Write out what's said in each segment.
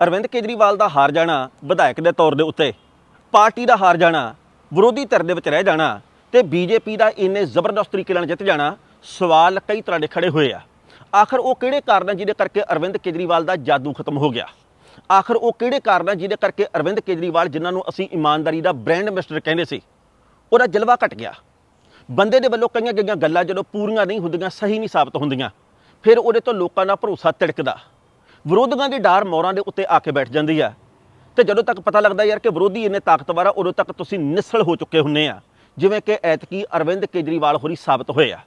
ਅਰਵਿੰਦ ਕੇਜਰੀਵਾਲ ਦਾ ਹਾਰ ਜਾਣਾ ਵਿਧਾਇਕ ਦੇ ਤੌਰ ਦੇ ਉੱਤੇ, ਪਾਰਟੀ ਦਾ ਹਾਰ ਜਾਣਾ, ਵਿਰੋਧੀ ਧਿਰ ਦੇ ਵਿੱਚ ਰਹਿ ਜਾਣਾ ਤੇ ਬੀਜੇਪੀ ਦਾ ਇੰਨੇ ਜ਼ਬਰਦਸਤ ਤਰੀਕੇ ਨਾਲ ਜਿੱਤ ਜਾਣਾ, ਸਵਾਲ ਕਈ ਤਰ੍ਹਾਂ ਦੇ ਖੜੇ ਹੋਏ ਆ। ਆਖਰ ਉਹ ਕਿਹੜੇ ਕਾਰਨ ਆ ਜਿਹਦੇ ਕਰਕੇ ਅਰਵਿੰਦ ਕੇਜਰੀਵਾਲ ਦਾ ਜਾਦੂ ਖਤਮ ਹੋ ਗਿਆ? ਆਖਰ ਉਹ ਕਿਹੜੇ ਕਾਰਨ ਆ ਜਿਹਦੇ ਕਰਕੇ ਅਰਵਿੰਦ ਕੇਜਰੀਵਾਲ, ਜਿਨ੍ਹਾਂ ਨੂੰ ਅਸੀਂ ਇਮਾਨਦਾਰੀ ਦਾ ਬ੍ਰਾਂਡ ਮਿਸਟਰ ਕਹਿੰਦੇ ਸੀ, ਉਹਦਾ ਜਲਵਾ ਘਟ ਗਿਆ? ਬੰਦੇ ਦੇ ਵੱਲੋਂ ਕਈਆਂ ਗਈਆਂ ਗੱਲਾਂ ਜਦੋਂ ਪੂਰੀਆਂ ਨਹੀਂ ਹੁੰਦੀਆਂ, ਸਹੀ ਨਹੀਂ ਸਾਬਤ ਹੁੰਦੀਆਂ, ਫਿਰ ਉਹਦੇ ਤੋਂ ਲੋਕਾਂ ਦਾ ਭਰੋਸਾ ਤਿੜਕਦਾ। ਵਿਰੋਧੀਆਂ ਦੀ ਡਾਰ ਮੋਰਾਂ ਦੇ ਉੱਤੇ ਆ ਕੇ ਬੈਠ ਜਾਂਦੀ ਆ। ਤੇ ਜਦੋਂ ਤੱਕ ਪਤਾ ਲੱਗਦਾ ਯਾਰ ਕਿ ਵਿਰੋਧੀ ਇੰਨੇ ਤਾਕਤਵਰ ਆ, ਉਦੋਂ ਤੱਕ ਤੁਸੀਂ ਨਿਸਲ ਹੋ ਚੁੱਕੇ ਹੁੰਨੇ ਆ। ਜਿਵੇਂ ਕਿ ਐਤਕੀ ਅਰਵਿੰਦ ਕੇਜਰੀਵਾਲ ਹੋਰੀ ਸਾਬਤ ਹੋਏ ਆ।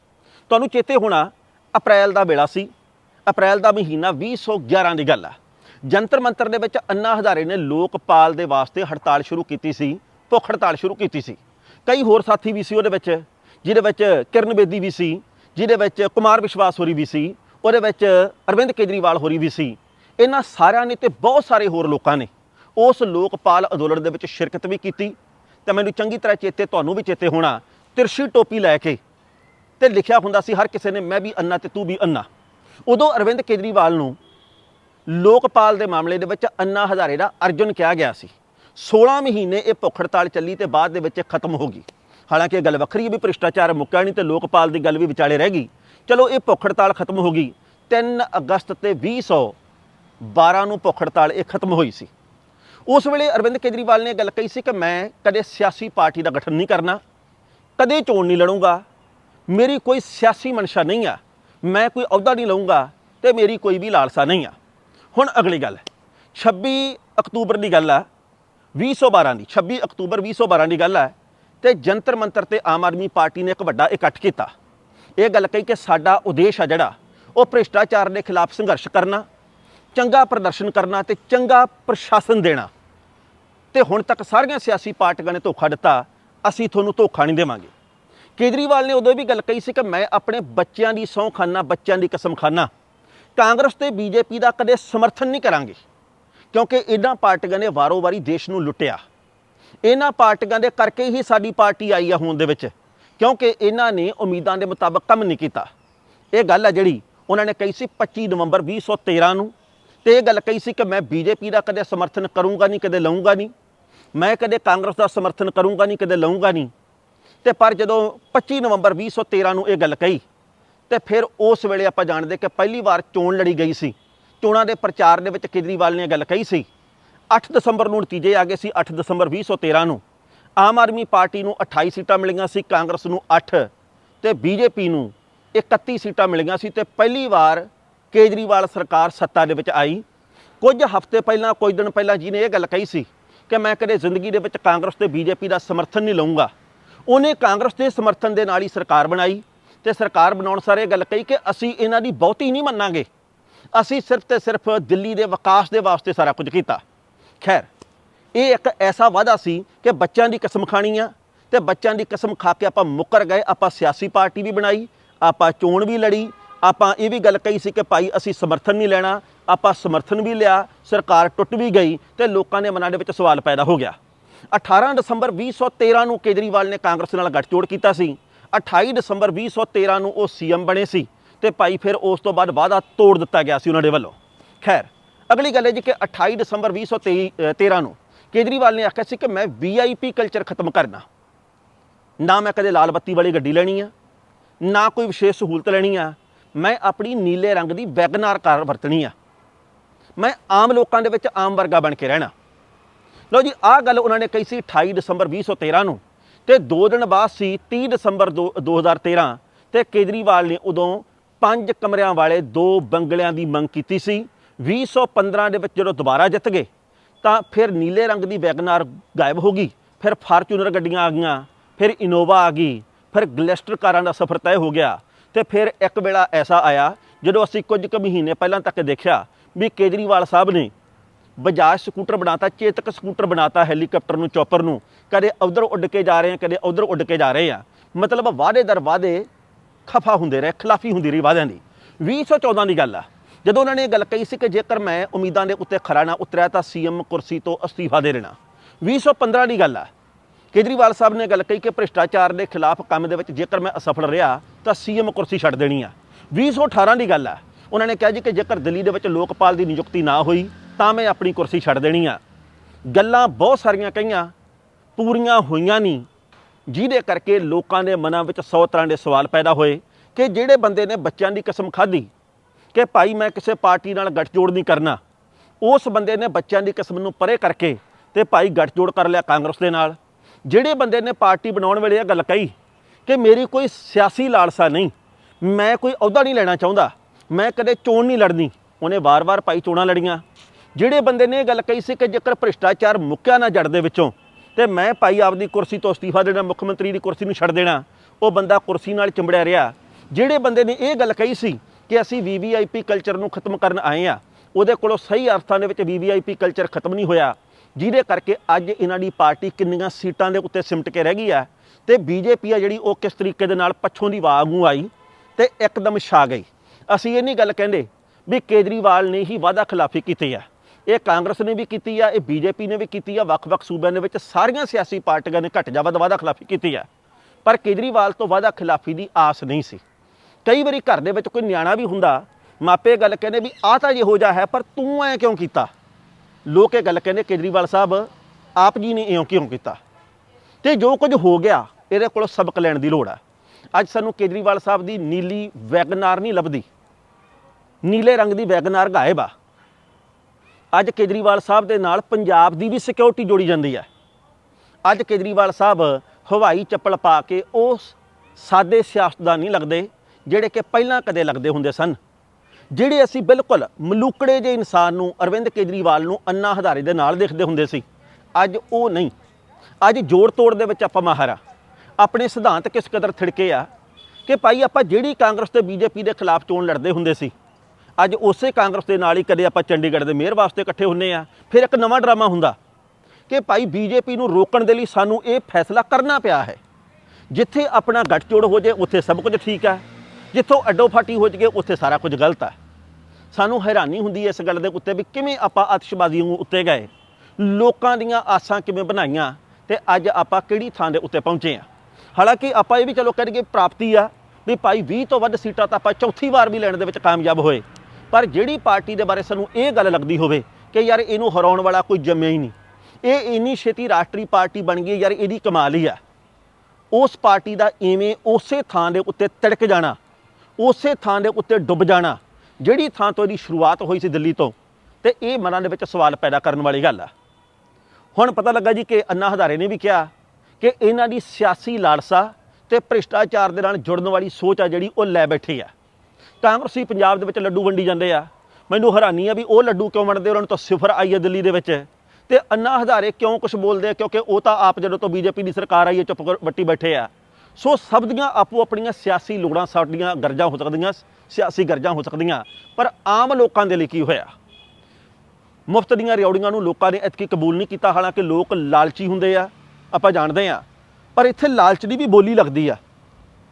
ਤੁਹਾਨੂੰ ਚੇਤੇ ਹੋਣਾ, ਅਪ੍ਰੈਲ ਦਾ ਵੇਲਾ ਸੀ। ਅਪ੍ਰੈਲ ਦਾ ਮਹੀਨਾ 2011 ਦੀ ਗੱਲ ਆ। ਜੰਤਰ ਮੰਤਰ ਦੇ ਵਿੱਚ ਅੰਨਾ ਹਜ਼ਾਰੇ ਨੇ ਲੋਕਪਾਲ ਦੇ ਵਾਸਤੇ ਹੜਤਾਲ ਸ਼ੁਰੂ ਕੀਤੀ ਸੀ, ਭੁੱਖ ਹੜਤਾਲ ਸ਼ੁਰੂ ਕੀਤੀ ਸੀ। ਕਈ ਹੋਰ ਸਾਥੀ ਵੀ ਸੀ ਉਹਦੇ ਵਿੱਚ, ਜਿਹਦੇ ਵਿੱਚ ਕਿਰਨ ਬੇਦੀ ਵੀ ਸੀ, ਜਿਹਦੇ ਵਿੱਚ ਕੁਮਾਰ ਵਿਸ਼ਵਾਸ ਹੋਰੀ ਵੀ ਸੀ ਉਹਦੇ ਵਿੱਚ ਅਰਵਿੰਦ ਕੇਜਰੀਵਾਲ ਹੋਰੀ ਵੀ ਸੀ। ਇਹਨਾਂ ਸਾਰਿਆਂ ਨੇ ਤੇ ਬਹੁਤ ਸਾਰੇ ਹੋਰ ਲੋਕਾਂ ਨੇ ਉਸ ਲੋਕਪਾਲ ਅੰਦੋਲਨ ਦੇ ਵਿੱਚ ਸ਼ਿਰਕਤ ਵੀ ਕੀਤੀ ਤੇ ਮੈਨੂੰ ਚੰਗੀ ਤਰ੍ਹਾਂ ਚੇਤੇ, ਤੁਹਾਨੂੰ ਵੀ ਚੇਤੇ ਹੋਣਾ ਤਿਰਸ਼ੀ ਟੋਪੀ ਲੈ ਕੇ ਤੇ ਲਿਖਿਆ ਹੁੰਦਾ ਸੀ, ਹਰ ਕਿਸੇ ਨੇ ਮੈਂ ਵੀ ਅੰਨਾ ਤੇ ਤੂੰ ਵੀ ਅੰਨਾ ਉਦੋਂ ਅਰਵਿੰਦ ਕੇਜਰੀਵਾਲ ਨੂੰ ਲੋਕਪਾਲ ਦੇ ਮਾਮਲੇ ਦੇ ਵਿੱਚ ਅੰਨਾ ਹਜ਼ਾਰੇ ਦਾ ਅਰਜੁਨ ਕਿਹਾ ਗਿਆ ਸੀ। 16 ਮਹੀਨੇ ਇਹ ਭੁੱਖ ਹੜਤਾਲ ਚੱਲੀ ਤੇ ਬਾਅਦ ਦੇ ਵਿੱਚ ਇਹ ਖਤਮ ਹੋ ਗਈ। ਹਾਲਾਂਕਿ ਇਹ ਗੱਲ ਵੱਖਰੀ ਹੈ ਵੀ ਭ੍ਰਿਸ਼ਟਾਚਾਰ ਮੁੱਕਿਆ ਨਹੀਂ ਤੇ ਲੋਕਪਾਲ ਦੀ ਗੱਲ ਵੀ ਵਿਚਾਲੇ ਰਹਿ ਗਈ। ਚਲੋ ਇਹ ਭੁੱਖ ਹੜਤਾਲ ਖਤਮ ਹੋ ਗਈ। 3 ਅਗਸਤ ਤੇ 2012 ਨੂੰ ਭੁੱਖ ਹੜਤਾਲ ਇਹ ਖਤਮ ਹੋਈ ਸੀ। ਉਸ ਵੇਲੇ ਅਰਵਿੰਦ ਕੇਜਰੀਵਾਲ ਨੇ ਇਹ ਗੱਲ ਕਹੀ ਸੀ ਕਿ ਮੈਂ ਕਦੇ ਸਿਆਸੀ ਪਾਰਟੀ ਦਾ ਗਠਨ ਨਹੀਂ ਕਰਨਾ, ਕਦੇ ਚੋਣ ਨਹੀਂ ਲੜੂੰਗਾ, ਮੇਰੀ ਕੋਈ ਸਿਆਸੀ ਮਨਸ਼ਾ ਨਹੀਂ ਆ, ਮੈਂ ਕੋਈ ਅਹੁਦਾ ਨਹੀਂ ਲਊਂਗਾ ਤੇ ਮੇਰੀ ਕੋਈ ਵੀ ਲਾਲਸਾ ਨਹੀਂ ਆ। ਹੁਣ ਅਗਲੀ ਗੱਲ 26 ਅਕਤੂਬਰ ਦੀ ਗੱਲ ਆ 2012 ਦੀ 26 ਅਕਤੂਬਰ 2012 ਦੀ ਗੱਲ ਆ ਤੇ ਜੰਤਰ ਮੰਤਰ ਤੇ ਆਮ ਆਦਮੀ ਪਾਰਟੀ ਨੇ ਇੱਕ ਵੱਡਾ ਇਕੱਠ ਕੀਤਾ। ਇਹ ਗੱਲ ਕਹੀ ਕਿ ਸਾਡਾ ਉਦੇਸ਼ ਆ ਜਿਹੜਾ, ਉਹ ਭ੍ਰਿਸ਼ਟਾਚਾਰ ਦੇ ਖਿਲਾਫ ਸੰਘਰਸ਼ ਕਰਨਾ, ਚੰਗਾ ਪ੍ਰਦਰਸ਼ਨ ਕਰਨਾ ਤੇ ਚੰਗਾ ਪ੍ਰਸ਼ਾਸਨ ਦੇਣਾ। ਤੇ ਹੁਣ ਤੱਕ ਸਾਰੀਆਂ ਸਿਆਸੀ ਪਾਰਟੀਆਂ ਨੇ ਧੋਖਾ ਦਿੱਤਾ, ਅਸੀਂ ਤੁਹਾਨੂੰ ਧੋਖਾ ਨਹੀਂ ਦੇਵਾਂਗੇ। ਕੇਜਰੀਵਾਲ ਨੇ ਉਦੋਂ ਵੀ ਗੱਲ ਕਹੀ ਸੀ ਕਿ ਮੈਂ ਆਪਣੇ ਬੱਚਿਆਂ ਦੀ ਸਹੁੰ ਖਾਨਾ, ਬੱਚਿਆਂ ਦੀ ਕਸਮ ਖਾਨਾ। ਕਾਂਗਰਸ ਤੇ ਬੀਜੇਪੀ ਦਾ ਕਦੇ ਸਮਰਥਨ ਨਹੀਂ ਕਰਾਂਗੇ, ਕਿਉਂਕਿ ਇਹਨਾਂ ਪਾਰਟੀਆਂ ਨੇ ਵਾਰੋ-ਵਾਰੀ ਦੇਸ਼ ਨੂੰ ਲੁੱਟਿਆ। ਇਹਨਾਂ ਪਾਰਟੀਆਂ ਦੇ ਕਰਕੇ ਹੀ ਸਾਡੀ ਪਾਰਟੀ ਆਈ ਆ ਹੋਣ ਦੇ ਵਿੱਚ। ਕਿਉਂਕਿ ਇਹਨਾਂ ਨੇ ਉਮੀਦਾਂ ਦੇ ਮੁਤਾਬਕ ਕੰਮ ਨਹੀਂ ਕੀਤਾ। ਇਹ ਗੱਲ ਆ ਜਿਹੜੀ ਉਹਨਾਂ ਨੇ ਕਹੀ ਸੀ 25 ਨਵੰਬਰ 2013 ਨੂੰ। ਤੇ ਇਹ ਗੱਲ ਕਹੀ ਸੀ ਕਿ ਮੈਂ ਬੀਜੇਪੀ ਦਾ ਕਦੇ ਸਮਰਥਨ ਕਰੂੰਗਾ ਨਹੀਂ, ਕਦੇ ਲਊਂਗਾ ਨਹੀਂ। ਮੈਂ ਕਦੇ ਕਾਂਗਰਸ ਦਾ ਸਮਰਥਨ ਕਰੂੰਗਾ ਨਹੀਂ, ਕਦੇ ਲਊਂਗਾ ਨਹੀਂ। ਤੇ ਪਰ ਜਦੋਂ 25 ਨਵੰਬਰ 2013 ਨੂੰ ਇਹ ਗੱਲ ਕਹੀ, ਤੇ ਫਿਰ ਉਸ ਵੇਲੇ ਆਪਾਂ ਜਾਣਦੇ ਕਿ ਪਹਿਲੀ ਵਾਰ ਚੋਣ ਲੜੀ ਗਈ ਸੀ। ਚੋਣਾਂ ਦੇ ਪ੍ਰਚਾਰ ਦੇ ਵਿੱਚ ਕੇਜਰੀਵਾਲ ਨੇ ਇਹ ਗੱਲ ਕਹੀ ਸੀ। 8 ਦਸੰਬਰ ਨੂੰ ਨਤੀਜੇ ਆ ਗਏ ਸੀ 8 ਦਸੰਬਰ 2013 ਨੂੰ। ਆਮ ਆਦਮੀ ਪਾਰਟੀ ਨੂੰ 28 ਸੀਟਾਂ ਮਿਲੀਆਂ ਸੀ, ਕਾਂਗਰਸ ਨੂੰ 8 ਤੇ ਬੀਜੇਪੀ ਨੂੰ 31 ਸੀਟਾਂ ਮਿਲੀਆਂ ਸੀ ਤੇ ਪਹਿਲੀ ਵਾਰ ਕੇਜਰੀਵਾਲ ਸਰਕਾਰ ਸੱਤਾ ਦੇ ਵਿੱਚ ਆਈ। ਕੁਝ ਹਫ਼ਤੇ ਪਹਿਲਾਂ, ਕੁਝ ਦਿਨ ਪਹਿਲਾਂ ਜੀ ਨੇ ਇਹ ਗੱਲ ਕਹੀ ਸੀ ਕਿ ਮੈਂ ਕਦੇ ਜ਼ਿੰਦਗੀ ਦੇ ਵਿੱਚ ਕਾਂਗਰਸ ਤੇ ਬੀਜੇਪੀ ਦਾ ਸਮਰਥਨ ਨਹੀਂ ਲਵਾਂਗਾ ਉਹਨੇ ਕਾਂਗਰਸ ਦੇ ਸਮਰਥਨ ਦੇ ਨਾਲ ਹੀ ਸਰਕਾਰ ਬਣਾਈ ਤੇ ਸਰਕਾਰ ਬਣਾਉਣ ਸਾਰੇ ਗੱਲ ਕਹੀ ਕਿ ਅਸੀਂ ਇਹਨਾਂ ਦੀ ਬਹੁਤੀ ਨਹੀਂ ਮੰਨਾਂਗੇ। ਅਸੀਂ ਸਿਰਫ ਤੇ ਸਿਰਫ ਦਿੱਲੀ ਦੇ ਵਿਕਾਸ ਦੇ ਵਾਸਤੇ ਸਾਰਾ ਕੁਝ ਕੀਤਾ। ਖੈਰ ਇਹ ਇੱਕ ਐਸਾ ਵਾਅਦਾ ਸੀ ਕਿ ਬੱਚਿਆਂ ਦੀ ਕਸਮ ਖਾਣੀ ਆ ਤੇ ਬੱਚਿਆਂ ਦੀ ਕਸਮ ਖਾ ਕੇ ਆਪਾਂ ਮੁੱਕਰ ਗਏ, ਆਪਾਂ ਸਿਆਸੀ ਪਾਰਟੀ ਵੀ ਬਣਾਈ, ਆਪਾਂ ਚੋਣ ਵੀ ਲੜੀ, ਆਪਾਂ ਇਹ ਵੀ ਗੱਲ ਕਹੀ ਸੀ ਕਿ ਭਾਈ ਅਸੀਂ ਸਮਰਥਨ ਨਹੀਂ ਲੈਣਾ, ਆਪਾਂ ਸਮਰਥਨ ਵੀ ਲਿਆ, ਸਰਕਾਰ ਟੁੱਟ ਵੀ ਗਈ ਤੇ ਲੋਕਾਂ ਦੇ ਮਨਾਂ ਦੇ ਵਿੱਚ ਸਵਾਲ ਪੈਦਾ ਹੋ ਗਿਆ। 18 ਦਸੰਬਰ 2013 ਨੂੰ ਕੇਜਰੀਵਾਲ ਨੇ ਕਾਂਗਰਸ ਨਾਲ ਗੱਠਜੋੜ ਕੀਤਾ ਸੀ। 28 ਦਸੰਬਰ 2013 ਨੂੰ ਉਹ ਸੀਐਮ ਬਣੇ ਸੀ ਤੇ ਭਾਈ ਫਿਰ ਉਸ ਤੋਂ ਬਾਅਦ ਵਾਅਦਾ ਤੋੜ ਦਿੱਤਾ ਗਿਆ ਸੀ ਉਹਨਾਂ ਦੇ ਵੱਲੋਂ। ਖੈਰ, ਅਗਲੀ ਗੱਲ ਹੈ ਜੀ ਕਿ 28 ਦਸੰਬਰ 2013 ਨੂੰ ਕੇਜਰੀਵਾਲ ਨੇ ਆਖਿਆ ਸੀ ਕਿ ਮੈਂ ਵੀਆਈਪੀ ਕਲਚਰ ਖਤਮ ਕਰਨਾ। ਨਾ ਮੈਂ ਕਦੇ ਲਾਲ ਬੱਤੀ ਵਾਲੀ ਗੱਡੀ ਲੈਣੀ ਆ, ਨਾ ਕੋਈ ਵਿਸ਼ੇਸ਼ ਸਹੂਲਤ ਲੈਣੀ ਆ। ਮੈਂ ਆਪਣੀ ਨੀਲੇ ਰੰਗ ਦੀ ਵੈਗਨਾਰ ਕਾਰ ਵਰਤਣੀ ਆ। ਮੈਂ ਆਮ ਲੋਕਾਂ ਦੇ ਵਿੱਚ ਆਮ ਵਰਗਾ ਬਣ ਕੇ ਰਹਿਣਾ। ਲਓ ਜੀ, ਆਹ ਗੱਲ ਉਹਨਾਂ ਨੇ ਕਹੀ ਸੀ 28 ਦਸੰਬਰ 2013 ਨੂੰ ਤੇ 2 ਦਿਨ ਬਾਅਦ ਸੀ 30 ਦਸੰਬਰ ਦੋ- 2013 ਤੇ ਕੇਜਰੀਵਾਲ ਨੇ ਉਦੋਂ ਪੰਜ ਕਮਰਿਆਂ ਵਾਲੇ ਦੋ ਬੰਗਲਿਆਂ ਦੀ ਮੰਗ ਕੀਤੀ ਸੀ। 2015 ਦੇ ਵਿੱਚ ਜਦੋਂ ਦੁਬਾਰਾ ਜਿੱਤ ਗਏ ਤਾਂ ਫਿਰ ਨੀਲੇ ਰੰਗ ਦੀ ਵੈਗਨਾਰ ਗਾਇਬ ਹੋ ਗਈ, ਫਿਰ ਫਾਰਚੂਨਰ ਗੱਡੀਆਂ ਆ ਗਈਆਂ, ਫਿਰ ਇਨੋਵਾ ਆ ਗਈ, ਫਿਰ ਗਲੈਸਟਰ ਕਾਰਾਂ ਦਾ ਸਫ਼ਰ ਤੈਅ ਹੋ ਗਿਆ ਤੇ ਫਿਰ ਇੱਕ ਵੇਲਾ ਐਸਾ ਆਇਆ ਜਦੋਂ ਅਸੀਂ ਕੁਝ ਕੁ ਮਹੀਨੇ ਪਹਿਲਾਂ ਤੱਕ ਦੇਖਿਆ ਵੀ ਕੇਜਰੀਵਾਲ ਸਾਹਿਬ ਨੇ ਬਜਾਜ ਸਕੂਟਰ ਬਣਾਤਾ, ਚੇਤਕ ਸਕੂਟਰ ਬਣਾਤਾ ਹੈਲੀਕਾਪਟਰ ਨੂੰ, ਚੌਪਰ ਨੂੰ, ਕਦੇ ਉਧਰ ਉੱਡ ਕੇ ਜਾ ਰਹੇ ਆ, ਕਦੇ ਉਧਰ ਉੱਡ ਕੇ ਜਾ ਰਹੇ ਆ। ਮਤਲਬ ਵਾਅਦੇ ਦਰ ਵਾਅਦੇ ਖਫਾ ਹੁੰਦੇ ਰਹੇ, ਖਿਲਾਫੀ ਹੁੰਦੀ ਰਹੀ ਵਾਅਦਿਆਂ ਦੀ। 2014 ਦੀ ਗੱਲ ਆ। ਜਦੋਂ ਉਹਨਾਂ ਨੇ ਇਹ ਗੱਲ ਕਹੀ ਸੀ ਕਿ ਜੇਕਰ ਮੈਂ ਉਮੀਦਾਂ ਦੇ ਉੱਤੇ ਖਰਾ ਨਾ ਉਤਰਿਆ ਤਾਂ ਸੀਐਮ ਕੁਰਸੀ ਤੋਂ ਅਸਤੀਫਾ ਦੇ ਦੇਣਾ। 2015 ਦੀ ਗੱਲ ਆ। ਕੇਜਰੀਵਾਲ ਸਾਹਿਬ ਨੇ ਗੱਲ ਕਹੀ ਕਿ ਭ੍ਰਿਸ਼ਟਾਚਾਰ ਦੇ ਖਿਲਾਫ ਕੰਮ ਦੇ ਵਿੱਚ ਜੇਕਰ ਮੈਂ ਅਸਫਲ ਰਿਹਾ ਤਾਂ ਸੀਐਮ ਕੁਰਸੀ ਛੱਡ ਦੇਣੀ ਆ। 2018 ਦੀ ਗੱਲ ਆ। ਉਹਨਾਂ ਨੇ ਕਿਹਾ ਜੀ ਕਿ ਜੇਕਰ ਦਿੱਲੀ ਦੇ ਵਿੱਚ ਲੋਕਪਾਲ ਦੀ ਨਿਯੁਕਤੀ ਨਾ ਹੋਈ ਤਾਂ ਮੈਂ ਆਪਣੀ ਕੁਰਸੀ ਛੱਡ ਦੇਣੀ ਆ। ਗੱਲਾਂ ਬਹੁਤ ਸਾਰੀਆਂ ਕਹੀਆਂ, ਪੂਰੀਆਂ ਹੋਈਆਂ ਨਹੀਂ, ਜਿਹਦੇ ਕਰਕੇ ਲੋਕਾਂ ਦੇ ਮਨਾਂ ਵਿੱਚ 100 ਤਰ੍ਹਾਂ ਦੇ ਸਵਾਲ ਪੈਦਾ ਹੋਏ ਕਿ ਜਿਹੜੇ ਬੰਦੇ ਨੇ ਬੱਚਿਆਂ ਦੀ ਕਸਮ ਖਾਧੀ ਕਿ ਭਾਈ ਮੈਂ ਕਿਸੇ ਪਾਰਟੀ ਨਾਲ ਗੱਠਜੋੜ ਨਹੀਂ ਕਰਨਾ। ਉਸ ਬੰਦੇ ਨੇ ਬੱਚਿਆਂ ਦੀ ਕਿਸਮ ਨੂੰ ਪਰੇ ਕਰਕੇ ਤੇ ਭਾਈ ਗੱਠਜੋੜ ਕਰ ਲਿਆ ਕਾਂਗਰਸ ਦੇ ਨਾਲ। ਜਿਹੜੇ ਬੰਦੇ ਨੇ ਪਾਰਟੀ ਬਣਾਉਣ ਵੇਲੇ ਇਹ ਗੱਲ ਕਹੀ ਕਿ ਮੇਰੀ ਕੋਈ ਸਿਆਸੀ ਲਾਲਸਾ ਨਹੀਂ, ਮੈਂ ਕੋਈ ਅਹੁਦਾ ਨਹੀਂ ਲੈਣਾ ਚਾਹੁੰਦਾ, ਮੈਂ ਕਦੇ ਚੋਣ ਨਹੀਂ ਲੜਨੀ। ਉਹਨੇ ਵਾਰ-ਵਾਰ ਭਾਈ ਚੋਣਾਂ ਲੜੀਆਂ। ਜਿਹੜੇ ਬੰਦੇ ਨੇ ਇਹ ਗੱਲ ਕਹੀ ਸੀ ਕਿ ਜੇਕਰ ਭ੍ਰਿਸ਼ਟਾਚਾਰ ਮੁੱਕਿਆ ਨਾ ਜੜ ਦੇ ਵਿੱਚੋਂ, ਤੇ ਮੈਂ ਭਾਈ ਆਪਦੀ ਕੁਰਸੀ ਤੋਂ ਅਸਤੀਫਾ ਦੇਣਾ, ਮੁੱਖ ਮੰਤਰੀ ਦੀ ਕੁਰਸੀ ਨੂੰ ਛੱਡ ਦੇਣਾ, ਉਹ ਬੰਦਾ ਕੁਰਸੀ ਨਾਲ ਚਿੰਬੜਿਆ ਰਿਹਾ। ਜਿਹੜੇ ਬੰਦੇ ਨੇ ਇਹ ਗੱਲ ਕਹੀ ਸੀ ਕਿ ਅਸੀਂ ਵੀਵੀਆਈਪੀ ਕਲਚਰ ਨੂੰ ਖਤਮ ਕਰਨ ਆਏ ਆ, ਉਹਦੇ ਕੋਲੋਂ ਸਹੀ ਅਰਥਾਂ ਦੇ ਵਿੱਚ ਵੀਵੀਆਈਪੀ ਕਲਚਰ ਖਤਮ ਨਹੀਂ ਹੋਇਆ। ਜਿਹਦੇ ਕਰਕੇ ਅੱਜ ਇਹਨਾਂ ਦੀ ਪਾਰਟੀ ਕਿੰਨੀਆਂ ਸੀਟਾਂ ਦੇ ਉੱਤੇ ਸਿਮਟ ਕੇ ਰਹਿ ਗਈ ਆ ਤੇ ਬੀਜੇਪੀ ਆ ਜਿਹੜੀ ਉਹ ਕਿਸ ਤਰੀਕੇ ਦੇ ਨਾਲ ਪੱਛੋਂ ਦੀ ਵਾਂਗੂ ਆਈ ਤੇ ਇੱਕਦਮ ਛਾ ਗਈ। ਅਸੀਂ ਇਹ ਨਹੀਂ ਗੱਲ ਕਹਿੰਦੇ ਵੀ ਕੇਜਰੀਵਾਲ ਨੇ ਹੀ ਵਾਅਦਾ ਖਿਲਾਫੀ ਕੀਤੀ ਆ। ਇਹ ਕਾਂਗਰਸ ਨੇ ਵੀ ਕੀਤੀ ਆ, ਇਹ ਬੀਜੇਪੀ ਨੇ ਵੀ ਕੀਤੀ ਆ, ਵੱਖ-ਵੱਖ ਸੂਬਿਆਂ ਦੇ ਵਿੱਚ ਸਾਰੀਆਂ ਸਿਆਸੀ ਪਾਰਟੀਆਂ ਨੇ ਘੱਟ ਜਾਂ ਵੱਧ ਵਾਅਦਾ ਖਿਲਾਫੀ ਕੀਤੀ ਆ। ਪਰ ਕੇਜਰੀਵਾਲ ਤੋਂ ਵਾਅਦਾ ਖਿਲਾਫੀ ਦੀ ਆਸ ਨਹੀਂ ਸੀ। ਕਈ ਵਾਰੀ ਘਰ ਦੇ ਵਿੱਚ ਕੋਈ ਨਿਆਣਾ ਵੀ ਹੁੰਦਾ, ਮਾਪੇ ਗੱਲ ਕਹਿੰਦੇ ਵੀ ਆਹ ਤਾਂ ਇਹੋ ਜਿਹਾ ਹੈ, ਪਰ ਤੂੰ ਐ ਕਿਉਂ ਕੀਤਾ? ਲੋਕ ਇਹ ਗੱਲ ਕਹਿੰਦੇ, ਕੇਜਰੀਵਾਲ ਸਾਹਿਬ, ਆਪ ਜੀ ਨੇ ਇਉਂ ਕਿਉਂ ਕੀਤਾ? ਤੇ ਜੋ ਕੁਝ ਹੋ ਗਿਆ, ਇਹਦੇ ਕੋਲ ਸਬਕ ਲੈਣ ਦੀ ਲੋੜ ਆ। ਅੱਜ ਸਾਨੂੰ ਕੇਜਰੀਵਾਲ ਸਾਹਿਬ ਦੀ ਨੀਲੀ ਵੈਗਨਾਰ ਨਹੀਂ ਲੱਭਦੀ। ਨੀਲੇ ਰੰਗ ਦੀ ਵੈਗਨਾਰ ਗਾਇਬ ਆ। ਅੱਜ ਕੇਜਰੀਵਾਲ ਸਾਹਿਬ ਦੇ ਨਾਲ ਪੰਜਾਬ ਦੀ ਵੀ ਸਿਕਿਉਰਿਟੀ ਜੋੜੀ ਜਾਂਦੀ ਹੈ ਅੱਜ ਕੇਜਰੀਵਾਲ ਸਾਹਿਬ ਹਵਾਈ ਚੱਪਲ ਪਾ ਕੇ ਉਸ ਸਾਦੇ ਸਿਆਸਤਦਾਨ ਨਹੀਂ ਲੱਗਦੇ ਜਿਹੜੇ ਕਿ ਪਹਿਲਾਂ ਕਦੇ ਲੱਗਦੇ ਹੁੰਦੇ ਸਨ। ਜਿਹੜੇ ਅਸੀਂ ਬਿਲਕੁਲ ਮਲੂਕੜੇ ਜੇ ਇਨਸਾਨ ਨੂੰ, ਅਰਵਿੰਦ ਕੇਜਰੀਵਾਲ ਨੂੰ ਅੰਨਾ ਹਜ਼ਾਰੇ ਦੇ ਨਾਲ ਦੇਖਦੇ ਹੁੰਦੇ ਸੀ, ਅੱਜ ਉਹ ਨਹੀਂ। ਅੱਜ ਜੋੜ ਤੋੜ ਦੇ ਵਿੱਚ ਆਪਾਂ ਮਾਹਰ ਆ। ਆਪਣੇ ਸਿਧਾਂਤ ਕਿਸ ਕਦਰ ਥਿੜਕੇ ਆ ਕਿ ਭਾਈ ਆਪਾਂ ਜਿਹੜੀ ਕਾਂਗਰਸ ਤੇ ਬੀਜੇਪੀ ਦੇ ਖਿਲਾਫ ਚੋਣ ਲੜਦੇ ਹੁੰਦੇ ਸੀ, ਅੱਜ ਉਸੇ ਕਾਂਗਰਸ ਦੇ ਨਾਲ ਹੀ ਕਦੇ ਆਪਾਂ ਚੰਡੀਗੜ੍ਹ ਦੇ ਮੇਅਰ ਵਾਸਤੇ ਇਕੱਠੇ ਹੁੰਨੇ ਆ। ਫਿਰ ਇੱਕ ਨਵਾਂ ਡਰਾਮਾ ਹੁੰਦਾ ਕਿ ਭਾਈ ਬੀਜੇਪੀ ਨੂੰ ਰੋਕਣ ਦੇ ਲਈ ਸਾਨੂੰ ਇਹ ਫੈਸਲਾ ਕਰਨਾ ਪਿਆ ਹੈ। ਜਿੱਥੇ ਆਪਣਾ ਗੱਠਜੋੜ ਹੋ ਜੇ ਉੱਥੇ ਸਭ ਕੁਝ ਠੀਕ ਹੈ ਜਿੱਥੋਂ ਅੱਡੋ ਫਾਟੀ ਹੋ ਜਗੇ ਉੱਥੇ ਸਾਰਾ ਕੁਝ ਗਲਤ ਹੈ ਸਾਨੂੰ ਹੈਰਾਨੀ ਹੁੰਦੀ ਹੈ ਇਸ ਗੱਲ ਦੇ ਉੱਤੇ ਵੀ ਕਿਵੇਂ ਆਪਾਂ ਆਤਿਸ਼ਬਾਜ਼ੀ ਨੂੰ ਉੱਤੇ ਗਏ। ਲੋਕਾਂ ਦੀਆਂ ਆਸਾਂ ਕਿਵੇਂ ਬਣਾਈਆਂ ਤੇ ਅੱਜ ਆਪਾਂ ਕਿਹੜੀ ਥਾਂ ਦੇ ਉੱਤੇ ਪਹੁੰਚੇ ਆ ਹਾਲਾਂਕਿ ਆਪਾਂ ਇਹ ਵੀ ਚਲੋ ਕਰੀਏ ਪ੍ਰਾਪਤੀ ਆ ਵੀ ਭਾਈ 20 ਤੋਂ ਵੱਧ ਸੀਟਾਂ ਤਾਂ ਆਪਾਂ ਚੌਥੀ ਵਾਰ ਵੀ ਲੈਣ ਦੇ ਵਿੱਚ ਕਾਮਯਾਬ ਹੋਏ। ਪਰ ਜਿਹੜੀ ਪਾਰਟੀ ਦੇ ਬਾਰੇ ਸਾਨੂੰ ਇਹ ਗੱਲ ਲੱਗਦੀ ਹੋਵੇ ਕਿ ਯਾਰ ਇਹਨੂੰ ਹਰਾਉਣ ਵਾਲਾ ਕੋਈ ਜੰਮਿਆ ਹੀ ਨਹੀਂ। ਇਹ ਇੰਨੀ ਛੇਤੀ ਰਾਸ਼ਟਰੀ ਪਾਰਟੀ ਬਣ ਗਈ, ਯਾਰ ਇਹਦੀ ਕਮਾਲ ਹੀ ਆ। ਉਸ ਪਾਰਟੀ ਦਾ ਇਵੇਂ ਉਸੇ ਥਾਂ ਦੇ ਉੱਤੇ ਤੜਕ ਜਾਣਾ ਉਸੇ ਥਾਂ ਦੇ ਉੱਤੇ ਡੁੱਬ ਜਾਣਾ। ਜਿਹੜੀ ਥਾਂ ਤੋਂ ਇਹਦੀ ਸ਼ੁਰੂਆਤ ਹੋਈ ਸੀ ਦਿੱਲੀ ਤੋਂ, ਤੇ ਇਹ ਮਨਾਂ ਦੇ ਵਿੱਚ ਸਵਾਲ ਪੈਦਾ ਕਰਨ ਵਾਲੀ ਗੱਲ ਆ। ਹੁਣ ਪਤਾ ਲੱਗਾ ਜੀ ਕਿ ਅੰਨਾ ਹਜ਼ਾਰੇ ਨੇ ਵੀ ਕਿਹਾ ਕਿ ਇਹਨਾਂ ਦੀ ਸਿਆਸੀ ਲਾਲਸਾ ਤੇ ਭ੍ਰਿਸ਼ਟਾਚਾਰ ਦੇ ਨਾਲ ਜੁੜਨ ਵਾਲੀ ਸੋਚ ਆ ਜਿਹੜੀ ਉਹ ਲੈ ਬੈਠੀ ਆ। ਕਾਂਗਰਸੀ ਪੰਜਾਬ ਦੇ ਵਿੱਚ ਲੱਡੂ ਵੰਡੀ ਜਾਂਦੇ ਆ। ਮੈਨੂੰ ਹੈਰਾਨੀ ਆ ਵੀ ਉਹ ਲੱਡੂ ਕਿਉਂ ਵੰਡਦੇ ਉਹਨਾਂ ਨੂੰ ਤਾਂ ਸਿਫਰ ਆਈ ਹੈ ਦਿੱਲੀ ਦੇ ਵਿੱਚ। ਤੇ ਅੰਨਾ ਹਜ਼ਾਰੇ ਕਿਉਂ ਕੁਝ ਬੋਲਦੇ ਆ? ਕਿਉਂਕਿ ਉਹ ਤਾਂ ਆਪ ਜਦੋਂ ਤੋਂ ਬੀਜੇਪੀ ਦੀ ਸਰਕਾਰ ਆਈ ਹੈ ਚੁੱਪ ਕਰ- ਵੱਟੀ ਬੈਠੇ ਆ। ਸੋ ਸਭ ਦੀਆਂ ਆਪੋ ਆਪਣੀਆਂ ਸਿਆਸੀ ਲੋੜਾਂ ਸਾਡੀਆਂ ਗਰਜਾਂ ਹੋ ਸਕਦੀਆਂ, ਸਿਆਸੀ ਗਰਜਾਂ ਹੋ ਸਕਦੀਆਂ, ਪਰ ਆਮ ਲੋਕਾਂ ਦੇ ਲਈ ਕੀ ਹੋਇਆ? ਮੁਫਤ ਦੀਆਂ ਰਿਉੜੀਆਂ ਨੂੰ ਲੋਕਾਂ ਨੇ ਇਤਕੀ ਕਬੂਲ ਨਹੀਂ ਕੀਤਾ, ਹਾਲਾਂਕਿ ਲੋਕ ਲਾਲਚੀ ਹੁੰਦੇ ਆ, ਆਪਾਂ ਜਾਣਦੇ ਆ, ਪਰ ਇੱਥੇ ਲਾਲਚ ਦੀ ਵੀ ਬੋਲੀ ਲੱਗਦੀ ਆ।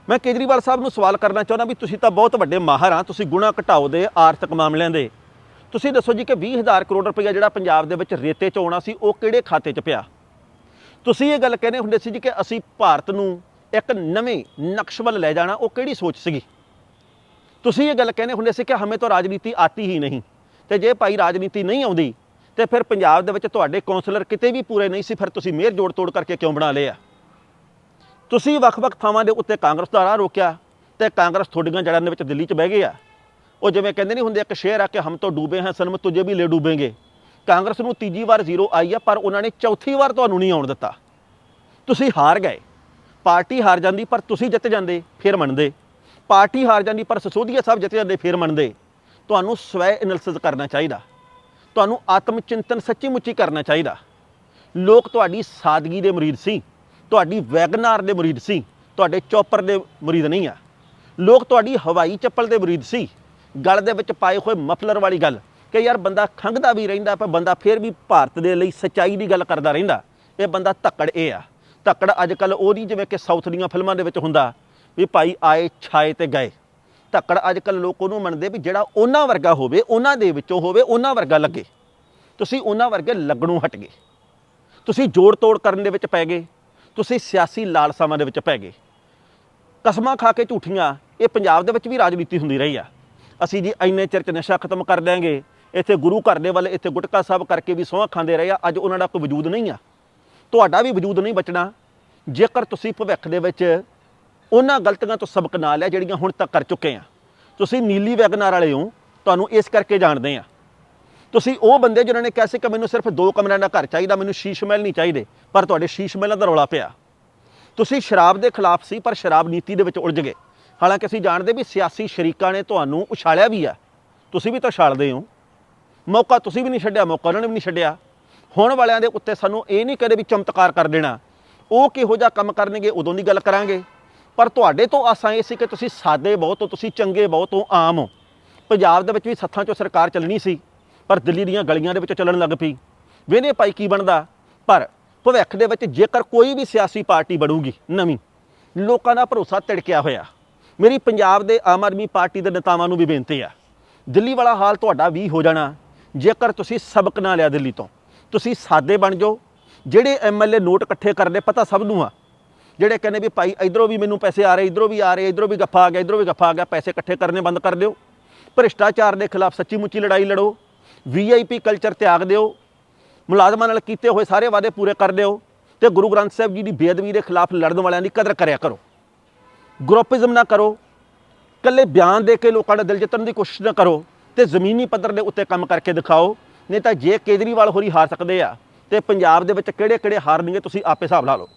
ਮੈਂ ਕੇਜਰੀਵਾਲ ਸਾਹਿਬ ਨੂੰ ਸਵਾਲ ਕਰਨਾ ਚਾਹੁੰਦਾ ਵੀ ਤੁਸੀਂ ਤਾਂ ਬਹੁਤ ਵੱਡੇ ਮਾਹਰ ਆ, ਤੁਸੀਂ ਗੁਣਾ ਘਟਾਓ ਦੇ ਆਰਥਿਕ ਮਾਮਲਿਆਂ ਦੇ। ਤੁਸੀਂ ਦੱਸੋ ਜੀ ਕਿ 20000 ਕਰੋੜ ਰੁਪਈਆ ਜਿਹੜਾ ਪੰਜਾਬ ਦੇ ਵਿੱਚ ਰੇਤੇ 'ਚ ਆਉਣਾ ਸੀ, ਉਹ ਕਿਹੜੇ ਖਾਤੇ 'ਚ ਪਿਆ? ਤੁਸੀਂ ਇਹ ਗੱਲ ਕਹਿੰਦੇ ਹੁੰਦੇ ਸੀ ਜੀ ਕਿ ਅਸੀਂ ਭਾਰਤ ਨੂੰ ਇੱਕ ਨਵੇਂ ਨਕਸ਼ ਵੱਲ ਲੈ ਜਾਣਾ, ਉਹ ਕਿਹੜੀ ਸੋਚ ਸੀਗੀ? ਤੁਸੀਂ ਇਹ ਗੱਲ ਕਹਿੰਦੇ ਹੁੰਦੇ ਸੀ ਕਿ ਹਮੇ ਤੋਂ ਰਾਜਨੀਤੀ ਆਤੀ ਹੀ ਨਹੀਂ। ਤੇ ਜੇ ਭਾਈ ਰਾਜਨੀਤੀ ਨਹੀਂ ਆਉਂਦੀ, ਤੇ ਫਿਰ ਪੰਜਾਬ ਦੇ ਵਿੱਚ ਤੁਹਾਡੇ ਕੌਂਸਲਰ ਕਿਤੇ ਵੀ ਪੂਰੇ ਨਹੀਂ ਸੀ, ਫਿਰ ਤੁਸੀਂ ਮੇਅਰ ਜੋੜ ਤੋੜ ਕਰਕੇ ਕਿਉਂ ਬਣਾ ਲਏ ਆ? ਤੁਸੀਂ ਵੱਖ-ਵੱਖ ਥਾਵਾਂ ਦੇ ਉੱਤੇ ਕਾਂਗਰਸ ਦਾ ਰਾਹ ਰੋਕਿਆ, ਤੇ ਕਾਂਗਰਸ ਤੁਹਾਡੀਆਂ ਜੜ੍ਹਾਂ ਦੇ ਵਿੱਚ ਦਿੱਲੀ 'ਚ ਬਹਿ ਗਏ ਆ। ਉਹ ਜਿਵੇਂ ਕਹਿੰਦੇ ਨਹੀਂ ਹੁੰਦੇ, ਇੱਕ ਸ਼ੇਰ ਆ ਕਿ ਹਮ ਤੋਂ ਡੂਬੇ ਹਾਂ ਸਨਮ, ਤੁਝੇ ਵੀ ਲੈ ਡੂਬेंगे ਕਾਂਗਰਸ ਨੂੰ ਤੀਜੀ ਵਾਰ ਜ਼ੀਰੋ ਆਈ ਆ, ਪਰ ਉਹਨਾਂ ਨੇ ਚੌਥੀ ਵਾਰ ਤੁਹਾਨੂੰ ਨਹੀਂ ਆਉਣ ਦਿੱਤਾ। ਤੁਸੀਂ ਹਾਰ ਗਏ। ਪਾਰਟੀ ਹਾਰ ਜਾਂਦੀ ਪਰ ਤੁਸੀਂ ਜਿੱਤ ਜਾਂਦੇ, ਫਿਰ ਮੰਨਦੇ। ਪਾਰਟੀ ਹਾਰ ਜਾਂਦੀ ਪਰ ਸਸੋਦੀਆ ਸਾਹਿਬ ਜਿੱਤ ਜਾਂਦੇ, ਫਿਰ ਮੰਨਦੇ। ਤੁਹਾਨੂੰ ਸਵੈ ਐਨਾਲਿਸਿਸ ਕਰਨਾ ਚਾਹੀਦਾ। ਤੁਹਾਨੂੰ ਆਤਮ ਚਿੰਤਨ ਸੱਚੀ ਮੁੱਚੀ ਕਰਨਾ ਚਾਹੀਦਾ। ਲੋਕ ਤੁਹਾਡੀ ਸਾਦਗੀ ਦੇ ਮੁਰੀਦ ਸੀ। ਤੁਹਾਡੀ ਵੈਗਨਾਰ ਦੇ ਮੁਰੀਦ ਸੀ। ਤੁਹਾਡੇ ਚੌਪਰ ਦੇ ਮੁਰੀਦ ਨਹੀਂ ਆ। ਲੋਕ ਤੁਹਾਡੀ ਹਵਾਈ ਚੱਪਲ ਦੇ ਮੁਰੀਦ ਸੀ। ਗਲ ਦੇ ਵਿੱਚ ਪਾਏ ਹੋਏ ਮਫਲਰ ਵਾਲੀ ਗੱਲ ਕਿ ਯਾਰ ਬੰਦਾ ਖੰਗਦਾ ਵੀ ਰਹਿੰਦਾ, ਪਰ ਬੰਦਾ ਫਿਰ ਵੀ ਭਾਰਤ ਦੇ ਲਈ ਸੱਚਾਈ ਦੀ ਗੱਲ ਕਰਦਾ ਰਹਿੰਦਾ। ਇਹ ਬੰਦਾ ਧੱਕੜ ਇਹ ਆ। ਧੱਕੜ ਅੱਜ ਕੱਲ ਉਹ ਨਹੀਂ ਜਿਵੇਂ ਕਿ ਸਾਊਥ ਦੀਆਂ ਫਿਲਮਾਂ ਦੇ ਵਿੱਚ ਹੁੰਦਾ ਵੀ ਭਾਈ ਆਏ ਛਾਏ ਤੇ ਗਏ। ਧੱਕੜ ਅੱਜ ਕੱਲ ਲੋਕ ਉਹਨੂੰ ਮੰਨਦੇ ਵੀ ਜਿਹੜਾ ਉਹਨਾਂ ਵਰਗਾ ਹੋਵੇ, ਉਹਨਾਂ ਦੇ ਵਿੱਚੋਂ ਹੋਵੇ, ਉਹਨਾਂ ਵਰਗਾ ਲੱਗੇ। ਤੁਸੀਂ ਉਹਨਾਂ ਵਰਗੇ ਲੱਗਣੋਂ ਹਟ ਗਏ। ਤੁਸੀਂ ਜੋੜ ਤੋੜ ਕਰਨ ਦੇ ਵਿੱਚ ਪੈ ਗਏ। ਤੁਸੀਂ ਸਿਆਸੀ ਲਾਲਸਾਵਾਂ ਦੇ ਵਿੱਚ ਪੈ ਗਏ। ਕਸਮਾਂ ਖਾ ਕੇ ਝੂਠੀਆਂ, ਇਹ ਪੰਜਾਬ ਦੇ ਵਿੱਚ ਵੀ ਰਾਜਨੀਤੀ ਹੁੰਦੀ ਰਹੀ ਆ। ਅਸੀਂ ਜੀ ਇੰਨੇ ਚਿਰ ਚ ਨਸ਼ਾ ਖਤਮ ਕਰ ਦਿਆਂਗੇ, ਇੱਥੇ ਗੁਰੂ ਘਰ ਦੇ ਵੱਲ ਇੱਥੇ ਗੁਟਕਾ ਸਾਹਿਬ ਕਰਕੇ ਵੀ ਸਹੁੰ ਖਾਂਦੇ ਰਹੇ ਆ, ਅੱਜ ਉਹਨਾਂ ਦਾ ਕੋਈ ਵਜੂਦ ਨਹੀਂ ਆ। ਤੁਹਾਡਾ ਵੀ ਵਜੂਦ ਨਹੀਂ ਬਚਣਾ। ਜੇਕਰ ਤੁਸੀਂ ਭਵਿੱਖ ਦੇ ਵਿੱਚ ਉਹਨਾਂ ਗਲਤੀਆਂ ਤੋਂ ਸਬਕ ਨਾ ਲਿਆ ਜਿਹੜੀਆਂ ਹੁਣ ਤੱਕ ਕਰ ਚੁੱਕੇ ਆ। ਤੁਸੀਂ ਨੀਲੀ ਵੈਗਨਾਰ ਵਾਲੇ ਹੋ, ਤੁਹਾਨੂੰ ਇਸ ਕਰਕੇ ਜਾਣਦੇ ਆ। ਤੁਸੀਂ ਉਹ ਬੰਦੇ ਜਿਨ੍ਹਾਂ ਨੇ ਕਿਹਾ ਸੀ ਕਿ ਮੈਨੂੰ ਸਿਰਫ ਦੋ ਕਮਰਿਆਂ ਦਾ ਘਰ ਚਾਹੀਦਾ, ਮੈਨੂੰ ਸ਼ੀਸ਼ ਮਹਿਲ ਨਹੀਂ ਚਾਹੀਦੇ, ਪਰ ਤੁਹਾਡੇ ਸ਼ੀਸ਼ ਮਹਿਲਾਂ ਦਾ ਰੌਲਾ ਪਿਆ। ਤੁਸੀਂ ਸ਼ਰਾਬ ਦੇ ਖਿਲਾਫ ਸੀ, ਪਰ ਸ਼ਰਾਬ ਨੀਤੀ ਦੇ ਵਿੱਚ ਉਲਝ ਗਏ। ਹਾਲਾਂਕਿ ਅਸੀਂ ਜਾਣਦੇ ਵੀ ਸਿਆਸੀ ਸ਼ਰੀਕਾਂ ਨੇ ਤੁਹਾਨੂੰ ਉਛਾਲਿਆ ਵੀ ਆ। ਤੁਸੀਂ ਵੀ ਤਾਂ ਉਛਾਲਦੇ ਹੋ। ਮੌਕਾ ਤੁਸੀਂ ਵੀ ਨਹੀਂ ਛੱਡਿਆ, ਮੌਕਾ ਉਹਨਾਂ ਨੇ ਵੀ ਨਹੀਂ ਛੱਡਿਆ। ਹੁਣ ਵਾਲਿਆਂ ਦੇ ਉੱਤੇ ਸਾਨੂੰ ਇਹ ਨਹੀਂ ਕਦੇ ਵੀ ਚਮਤਕਾਰ ਕਰ ਦੇਣਾ। ਉਹ ਕਿਹੋ ਜਿਹਾ ਕੰਮ ਕਰਨਗੇ, ਉਦੋਂ ਦੀ ਗੱਲ ਕਰਾਂਗੇ। ਪਰ ਤੁਹਾਡੇ ਤੋਂ ਆਸਾਂ ਇਹ ਸੀ ਕਿ ਤੁਸੀਂ ਸਾਦੇ ਬਹੁਤ ਹੋ, ਤੁਸੀਂ ਚੰਗੇ ਬਹੁਤ ਹੋ, ਆਮ ਹੋ। ਪੰਜਾਬ ਦੇ ਵਿੱਚ ਵੀ ਸੱਥਾਂ 'ਚੋਂ ਸਰਕਾਰ ਚੱਲਣੀ ਸੀ, ਪਰ ਦਿੱਲੀ ਦੀਆਂ ਗਲੀਆਂ ਦੇ ਵਿੱਚ ਚੱਲਣ ਲੱਗ ਪਈ। ਵੇਨੇ ਭਾਈ ਕੀ ਬਣਦਾ? ਪਰ ਭਵਿੱਖ ਦੇ ਵਿੱਚ ਜੇਕਰ ਕੋਈ ਵੀ ਸਿਆਸੀ ਪਾਰਟੀ ਬਣੂਗੀ ਨਵੀਂ, ਲੋਕਾਂ ਦਾ ਭਰੋਸਾ ਤਿੜਕਿਆ ਹੋਇਆ। ਮੇਰੀ ਪੰਜਾਬ ਦੇ ਆਮ ਆਦਮੀ ਪਾਰਟੀ ਦੇ ਨੇਤਾਵਾਂ ਨੂੰ ਵੀ ਬੇਨਤੀ ਆ, ਦਿੱਲੀ ਵਾਲਾ ਹਾਲ ਤੁਹਾਡਾ ਵੀ ਹੋ ਜਾਣਾ, ਜੇਕਰ ਤੁਸੀਂ ਸਬਕ ਨਾ ਲਿਆ ਦਿੱਲੀ ਤੋਂ। ਤੁਸੀਂ ਸਾਦੇ ਬਣ ਜਾਓ। ਜਿਹੜੇ ਐਮਐਲਏ ਨੋਟ ਇਕੱਠੇ ਕਰਦੇ, ਪਤਾ ਸਭ ਨੂੰ ਆ। ਜਿਹੜੇ ਕਹਿੰਦੇ ਵੀ ਭਾਈ ਇਧਰੋਂ ਵੀ ਮੈਨੂੰ ਪੈਸੇ ਆ ਰਹੇ, ਇਧਰੋਂ ਵੀ ਆ ਰਹੇ, ਇਧਰੋਂ ਵੀ ਗੱਫਾ ਆ ਗਿਆ, ਇਧਰੋਂ ਵੀ ਗੱਫਾ ਆ ਗਿਆ, ਪੈਸੇ ਇਕੱਠੇ ਕਰਨੇ ਬੰਦ ਕਰ ਦਿਓ। ਭ੍ਰਿਸ਼ਟਾਚਾਰ ਦੇ ਖਿਲਾਫ ਸੱਚੀ ਮੁੱਚੀ ਲੜਾਈ ਲੜੋ। ਵੀਆਈਪੀ ਕਲਚਰ ਤਿਆਗ ਦਿਓ। ਮੁਲਾਜ਼ਮਾਂ ਨਾਲ ਕੀਤੇ ਹੋਏ ਸਾਰੇ ਵਾਅਦੇ ਪੂਰੇ ਕਰ ਦਿਓ ਤੇ ਗੁਰੂ ਗ੍ਰੰਥ ਸਾਹਿਬ ਜੀ ਦੀ ਬੇਅਦਬੀ ਦੇ ਖਿਲਾਫ ਲੜਨ ਵਾਲਿਆਂ ਦੀ ਕਦਰ ਕਰਿਆ ਕਰੋ। ਗਰੁੱਪਿਜ਼ਮ ਨਾ ਕਰੋ। ਕੱਲੇ ਬਿਆਨ ਦੇ ਕੇ ਲੋਕਾਂ ਦਾ ਦਿਲ ਜਿੱਤਣ ਦੀ ਕੋਸ਼ਿਸ਼ ਨਾ ਕਰੋ ਤੇ ਜ਼ਮੀਨੀ ਪੱਧਰ ਦੇ ਉੱਤੇ ਕੰਮ ਕਰਕੇ ਦਿਖਾਓ। ਨਹੀਂ ਤਾਂ ਜੇ ਕੇਜਰੀਵਾਲ ਹੋਰੀ ਹਾਰ ਸਕਦੇ ਆ, ਤੇ ਪੰਜਾਬ ਦੇ ਵਿੱਚ ਕਿਹੜੇ ਕਿਹੜੇ ਹਾਰਨਗੇ ਤੁਸੀਂ ਆਪੇ ਹਿਸਾਬ ਲਾ ਲਓ।